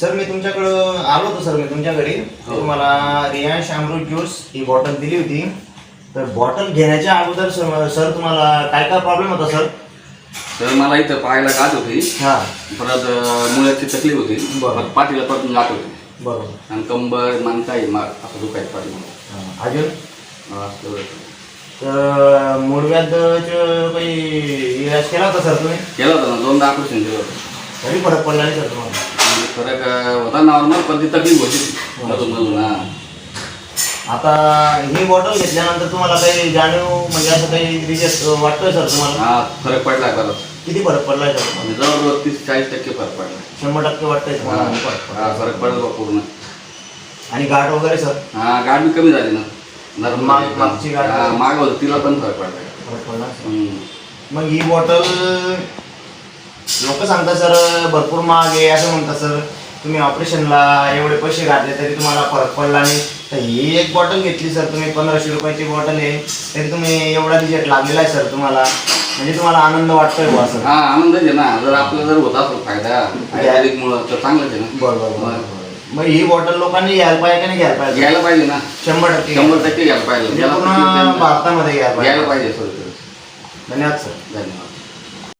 Sir मी तुमच्याकडं आलो होतो सर मी तुमच्या घरी. हो. तुम्हाला रियांश अमृत ज्यूस ही बॉटल दिली होती. तर बॉटल घेण्याच्या अगोदर सर सर तुम्हाला काय काय प्रॉब्लेम होता सर तर मला इथं पायाला गाठ होती. हां. परत अं, मुळ्याची तकलीफ होती. बरं. परत पाठीला परत गाठ होती. बरोबर. आणि कंबर मानकाई मा असं दुखायचं पाठी हां. अजून? असं. तर मूळव्याधचं काही इलाज केला होता सर तुम्ही? केलं होतं ना दोनदा ऑपरेशन केलं होतं. तरी फरक पडला नाही सर तुम्हाला. फरक होता नॉर्मल पण ती तकलीफ होती. मधून मधून हा. आता ही बॉटल घेतल्यानंतर तुम्हाला काही जाणीव म्हणजे असं काही रिजल्ट वाटतोय सर तुम्हाला? हा फरक पडला परत किती फरक पडलाय सर म्हणजे जवळजवळ तीस चाळीस टक्के फरक पडला. शंभर टक्के वाटतंय तुम्हाला. हा, फरक पडला बा पूर्ण. आणि गाठ वगैरे सर हा गाठ बी कमी झाली ना. नरम माग-. मागची गाठ. हा, माग होती तिला पण फरक पडला. फरक पडला हम्म. मग ही बॉटल लोक सांगतात सर भरपूर महाग आहे असं म्हणतात सर तुम्ही ऑपरेशनला एवढे पैसे घातले तरी तुम्हाला फरक पडला नाही. तर ही एक बॉटल घेतली सर तुम्ही पंधराशे रुपयाची बॉटल आहे तरी तुम्ही एवढा रिजेक्ट लागलेला आहे सर तुम्हाला. म्हणजे तुम्हाला आनंद वाटतोय बुवा सर. हा आनंद आहे ना. जर आपला जर होत असतो फायदा आयुर्वेदिक मुळे तर चांगलंच आहे ना. बरोबर बरोबर मग ही बॉटल लोकांनी घ्यायला पाहिजे का नाही घ्यायला पाहिजे? घ्यायला पाहिजे ना. शंभर टक्के शंभर टक्के घ्यायला पाहिजे. म्हणजे पूर्ण भारतामध्ये घ्यायला घ्यायला पाहिजे. पाहिजे सर. धन्यवाद सर. धन्यवाद.